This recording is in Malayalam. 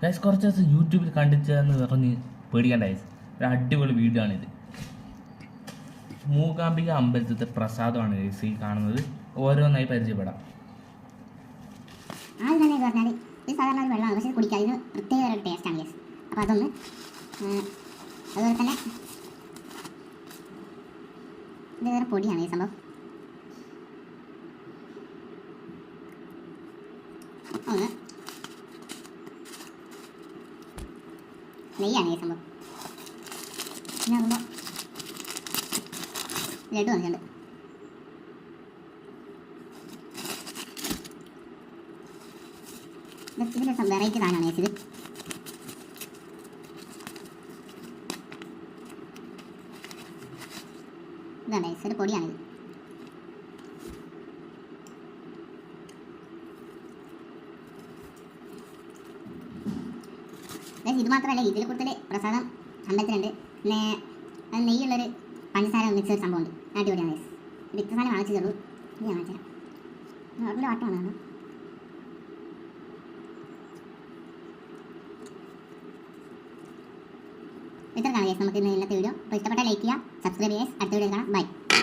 ഗൈസ് കുറച്ച് ദിവസം യൂട്യൂബിൽ കണ്ടിച്ചെന്ന് പറഞ്ഞ് പേടിക്കണ്ട ഗൈസ് ഒരു അടിപൊളി വീഡിയോ ആണിത് മൂകാംബിക അമ്പലത്തിലത്തെ പ്രസാദമാണ് ഗൈസ് ഈ കാണുന്നത്. ഓരോന്നായി പരിചയപ്പെടാം. ആദ്യം സാധാരണ കുടിക്കാൻ പ്രത്യേക ടേസ്റ്റാണ് അപ്പോൾ അതൊന്ന് പൊടിയാണ് ഈ സംഭവം. നെയ്യാണ് ഈ സംഭവം. പിന്നെ അതുമ്പോൾ ലഡു വന്നിട്ടുണ്ട് ഇത് ഇതിന്റെ വെറൈറ്റി സാധനമാണ് ഇത്. ഇതാണ് ഇത് ഒരു പൊടിയാണിത് ഗൈസ്, ഇത് മാത്രമല്ല ഇതിൽ കൂടുതൽ പ്രസാദം അമ്പലത്തിലുണ്ട്. പിന്നെ നെയ്യുള്ളൊരു പഞ്ചസാര മിക്സ് ഒരു സംഭവമുണ്ട് അടിപൊളിയാണ് ഗൈസ് ഇത് സാധനം വാങ്ങിച്ചു ഇത് ഞാൻ വാങ്ങിച്ചു തരാം ഇത്ര കാണാം ഗൈസ് നമുക്ക്. ഇന്ന് ഇന്നത്തെ വീഡിയോ അപ്പോൾ ഇഷ്ടപ്പെട്ട ലൈക്ക് ചെയ്യുക സബ്സ്ക്രൈബ് ചെയ്യുക അടുത്ത വീഡിയോ കാണാം. ബൈ